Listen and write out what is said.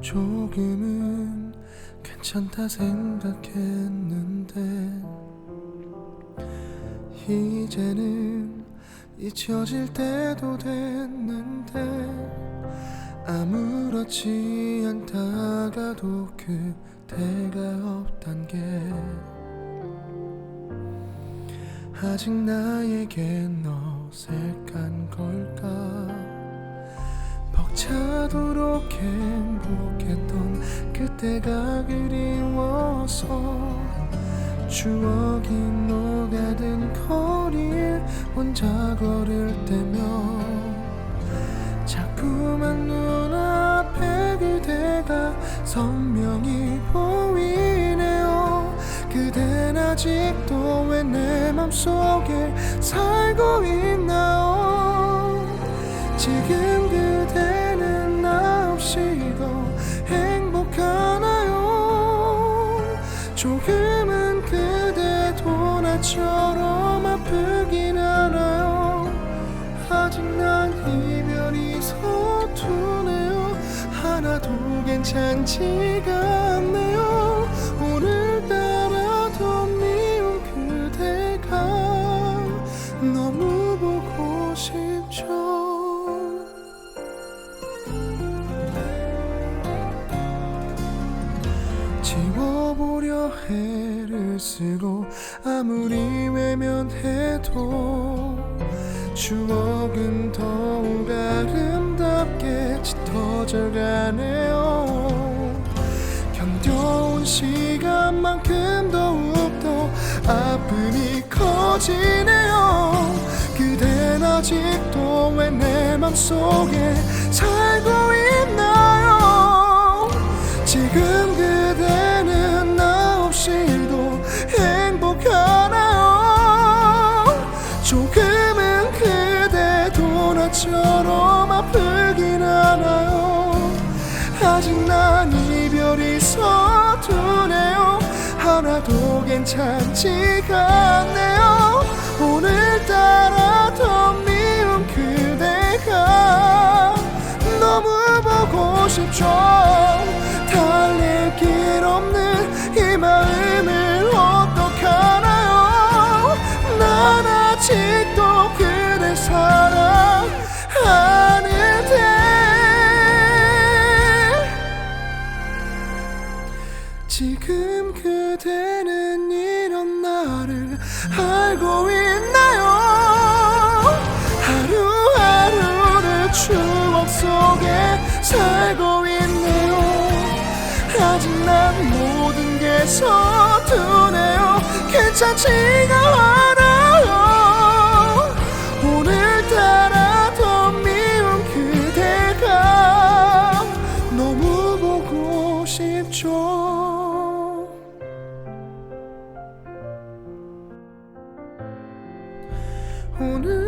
조금은 괜찮다 생각했는데 이제는 잊혀질 때도 됐는데 아무렇지 않다가도 그대가 없단 게 아직 나에겐 어색한 걸까? 벅차 도록 행복했던 그때가 그리워서 추억이 녹아든 거리를 혼자 걸을 때면 자꾸만 눈앞에 그대가 선명히 보이네요. 그댄 아직도 왜 내 맘속에 살고 있나요? 지금 조금은 그대도 나처럼 아프긴 하나요. 아직 난 이별이 서투네요. 하나도 괜찮지가 애를 쓰고 아무리 외면해도 추억은 더욱 아름답게 짙어져 가네요. 견뎌온 시간만큼 더욱 더 아픔이 커지네요. 그댄 아직도 왜 내 맘속에 행복하나요? 조금은 그대 도 나처럼 아프긴 하나요? 아직 난 이별이 서투네요. 하나도 괜찮지가 않네요. 오늘따라 더 미운 그대가 너무 보고 싶죠 하는데 지금 그대는 이런 나를 알고 있나요? 하루하루를 추억 속에 살고 있네요. 아직 난 모든 게 서투네요. 괜찮지가 않아 보고 싶죠. 오늘